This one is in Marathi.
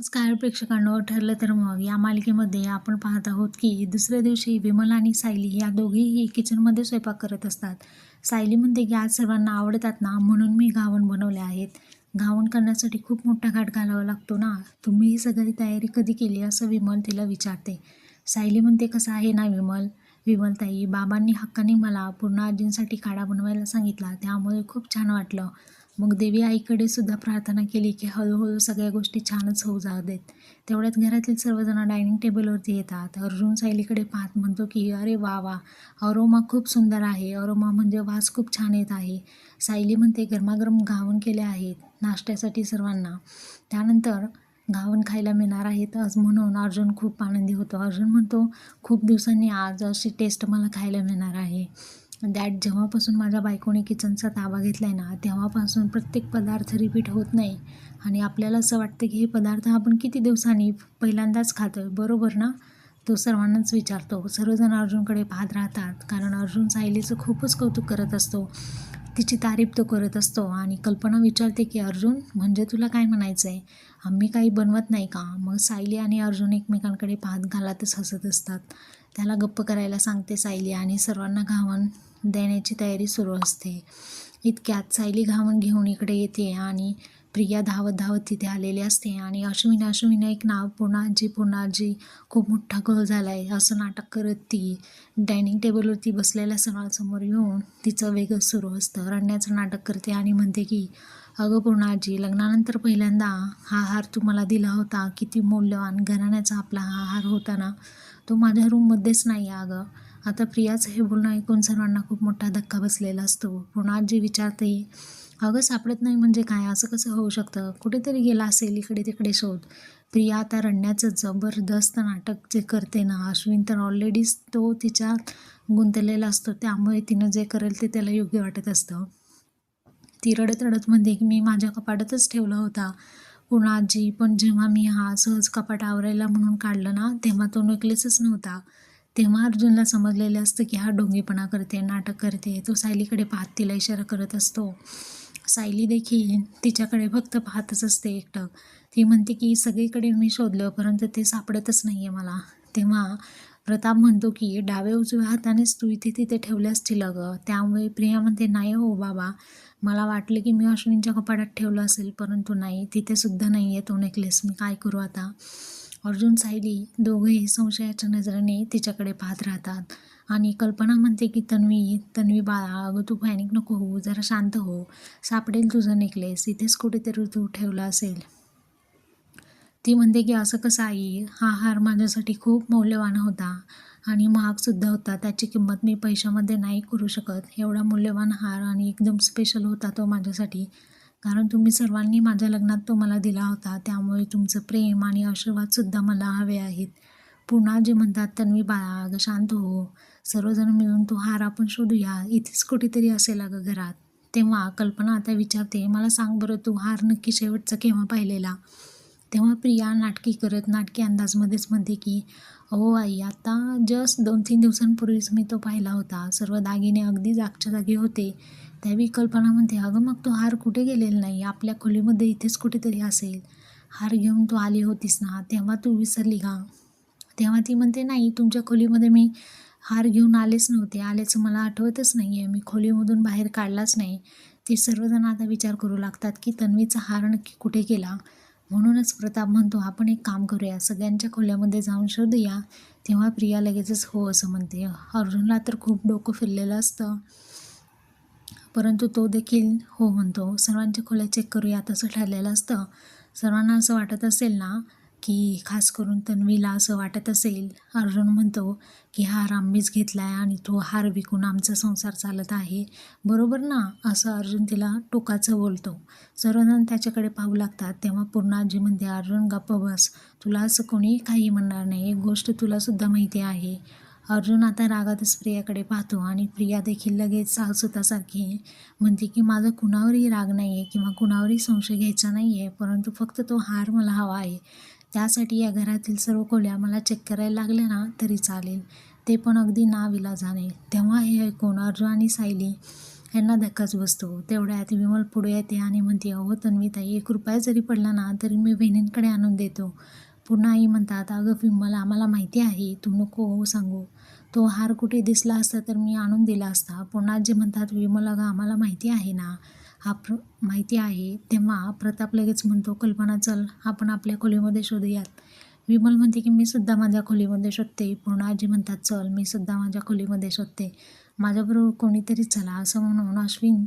नमस्कार प्रेक्षकांनो ठरलं तर मग या मालिकेमध्ये आपण पाहत आहोत की दुसऱ्या दिवशी विमल आणि सायली या दोघीही किचनमध्ये स्वयंपाक करत असतात. सायली म्हणते की आज सर्वांना आवडतात ना म्हणून मी घावण बनवले आहेत. घावण करण्यासाठी खूप मोठा घाट घालावा लागतो ना. तुम्ही ही सगळी तयारी कधी केली? असं विमल तिला विचारते. सायली म्हणते कसं आहे ना विमल? विमलताई बाबांनी हक्काने मला पूर्ण आजींसाठी काढा बनवायला सांगितला. त्यामुळे खूप छान वाटलं. मग देवी आईकडे सुद्धा प्रार्थना केली की हळूहळू सगळ्या गोष्टी छानच होऊ जाऊ देत. तेवढ्यात घरातील सर्वजण डायनिंग टेबलवरती येतात. अर्जुन सायलीकडे पाहत म्हणतो की अरे वा वा अरोमा खूप सुंदर आहे. अरोमा म्हणजे वास खूप छान येत आहे. सायली म्हणते गरमागरम घावण केले आहेत नाश्त्यासाठी सर्वांना. त्यानंतर घावण खायला मिळणार आहेत आज म्हणून अर्जुन खूप आनंदी होतो. अर्जुन म्हणतो खूप दिवसांनी आज अशी टेस्ट मला खायला मिळणार आहे. दॅट जेव्हापासून माझ्या बायकोने किचनचा ताबा घेतला आहे ना तेव्हापासून प्रत्येक पदार्थ रिपीट होत नाही. आणि आपल्याला असं वाटतं की हे पदार्थ आपण किती दिवसांनी पहिल्यांदाच खातो आहे बरोबर ना? तो सर्वांनाच विचारतो. सर्वजण अर्जुनकडे पाहत राहतात. कारण अर्जुन सायलीचं खूपच कौतुक करत असतो. तिची तारीफ तो करत असतो. आणि कल्पना विचारते की अर्जुन म्हणजे तुला काय म्हणायचं आहे आम्ही काही बनवत नाही का? मग सायली आणि अर्जुन एकमेकांकडे पाहत घालातच हसत असतात. त्याला गप्प करायला सांगते सायली आणि सर्वांना घावन देण्याची तयारी सुरू असते. इतक्यात सायली घामून घेऊन इकडे येते आणि प्रिया धावत धावत तिथे आलेली असते आणि अश्विन अश्विन एक नाव पूर्णाजी पूर्णाजी खूप मोठा गळ झाला आहे असं नाटक करत ती डायनिंग टेबलवरती बसलेल्या सणासमोर येऊन तिचं वेगळं सुरू असतं. रडण्याचं नाटक करते आणि म्हणते की अगं पूर्णाजी लग्नानंतर पहिल्यांदा हा हार तुम्हाला दिला होता. किती मौल्यवान घराण्याचा आपला हा हार होता ना. तो माझ्या रूममध्येच नाही आहे अगं. आता प्रियाचं हे बोलणं ऐकून सर्वांना खूप मोठा धक्का बसलेला असतो. पूर्णाजी विचारते अगं सापडत नाही म्हणजे काय? असं कसं होऊ शकतं? कुठेतरी गेला असेल इकडे तिकडे शोध. प्रिया आता रडण्याचं जबरदस्त नाटक जे करते ना अश्विन तर ऑलरेडीच तो तिच्यात गुंतलेला असतो. त्यामुळे तिनं जे करेल ते त्याला योग्य वाटत असतं. ती रडत रडत म्हणते की मी माझ्या कपाटातच ठेवला होता. पुन्हा आजी पण जेव्हा मी हा सहज कपाट आवरायला म्हणून काढलं ना तेव्हा तो नेकलेसच नव्हता. तेव्हा अर्जुनला समजलेलं असतं की हा डोंगेपणा करते नाटक करते तो सायलीकडे पाहत तिला इशारा करत असतो. सायली देखील तिच्याकडे फक्त पाहतच असते एकटं. ती म्हणते की सगळीकडे मी शोधलं परंतु ते सापडतच नाही आहे मला. तेव्हा प्रताप म्हणतो की डाव्या उजव्या हातानेच तू इथे तिथे ठेवले असतील अगं त्यामुळे प्रिया म्हणते नाही हो बाबा. मला वाटलं की मी अश्विनच्या कपाटात ठेवलं असेल परंतु नाही तिथेसुद्धा नाही आहे तो नेकलेस. मी काय करू आता? अर्जुन सायली दोघेही संशयाच्या नजरेने तिच्याकडे पाहत राहतात. आणि कल्पना म्हणते की तन्वी तन्वी बाळा अगं तू पॅनिक नको हो जरा शांत हो. सापडेल तुझं नेकलेस. इथेच कुठेतरी तू ठेवला असेल. ती म्हणते की असं कसं आई? हा हार माझ्यासाठी खूप मौल्यवान होता. आणि महागसुद्धा होता. त्याची किंमत मी पैशामध्ये नाही करू शकत. एवढा मूल्यवान हार आणि एकदम स्पेशल होता तो माझ्यासाठी. कारण तुम्ही सर्वांनी माझ्या लग्नात तो मला दिला होता. त्यामुळे तुमचं प्रेम आणि आशीर्वादसुद्धा मला हवे आहेत. पुन्हा जे म्हणतात तन्वी बाळा शांत हो. सर्वजण मिळून तो हार आपण शोधूया. इथेच कुठेतरी असेल अगं घरात. तेव्हा कल्पना आता विचारते मला सांग बरं तू हार नक्की शेवटचा केव्हा पाहिलेला? तेव्हा प्रिया नाटकी करत नाटकी अंदाजमध्येच म्हणते की अहो आई आता जस्ट दोन तीन दिवसांपूर्वीच मी तो पाहिला होता. सर्व दागिने अगदी जागच्या जागी होते. त्या कल्पना म्हणते अगं मग तो हार कुठे गेलेला नाही? आपल्या खोलीमध्ये इथेच कुठेतरी असेल. हार घेऊन तू आली होतीस ना तेव्हा तू विसरली का? तेव्हा ती म्हणते नाही तुमच्या खोलीमध्ये मी हार घेऊन आलेच नव्हते. आल्याचं मला आठवतच नाही आहे मी खोलीमधून बाहेर काढलाच नाही. ते सर्वजण आता विचार करू लागतात की तन्वीचा हार नक्की कुठे गेला? म्हणूनच प्रताप म्हणतो आपण एक काम करूया. सगळ्यांच्या खोल्यामध्ये जाऊन शोधूया. तेव्हा प्रिया लगेचच हो असं म्हणते. अर्जुनला तर खूप डोकं फिरलेलं असतं. परंतु तो देखील हो म्हणतो सर्वांच्या खोल्या चेक करूया तसं ठरलेलं असतं. सर्वांना असं वाटत असेल ना की खास करून तन्वीला असं वाटत असेल अर्जुन म्हणतो की हार आम्हीच घेतला आहे आणि तो हार विकून आमचा संसार चालत आहे. बरोबर ना? असं अर्जुन तिला टोकाचं बोलतो. सर्वजण त्याच्याकडे पाहू लागतात. तेव्हा पूर्ण आजी म्हणते अर्जुन गप्प बस. तुला असं कोणीही काही म्हणणार नाही. एक गोष्ट तुलासुद्धा माहिती आहे. अर्जुन आता रागातच प्रियाकडे पाहतो आणि प्रिया देखील लगेच साहसुतासारखी म्हणते की माझा कुणावरही राग नाही आहे किंवा कुणावरही संशय घ्यायचा नाही आहे परंतु फक्त तो हार मला हवा आहे. त्यासाठी या घरातील सर्व खोल्या मला चेक करायला लागल्या ना तरी चालेल. ते पण अगदी नाविला जाणे. तेव्हा हे ऐकून अर्जुन आणि सायली ह्यांना धक्काच बसतो. तेवढ्यात विमल पुढे येते आणि म्हणते अहो तन्वीताई एक रुपया जरी पडला ना तरी मी बहिणींकडे आणून देतो. पुन्हा आई म्हणतात अगं विमल आम्हाला माहिती आहे तू नको हो सांगू. तो हार कुठे दिसला असता तर मी आणून दिला असता. पुन्हा जे म्हणतात विमल अगं आम्हाला माहिती आहे ना हा प्र माहिती आहे तेव्हा प्रताप लगेच म्हणतो कल्पना चल आपण आपल्या खोलीमध्ये शोधूयात. विमल म्हणते की मी सुद्धा माझ्या खोलीमध्ये शोधते. पूर्ण आजी म्हणतात चल मी सुद्धा माझ्या खोलीमध्ये शोधते. माझ्याबरोबर कोणीतरी चला असं म्हणून अश्विन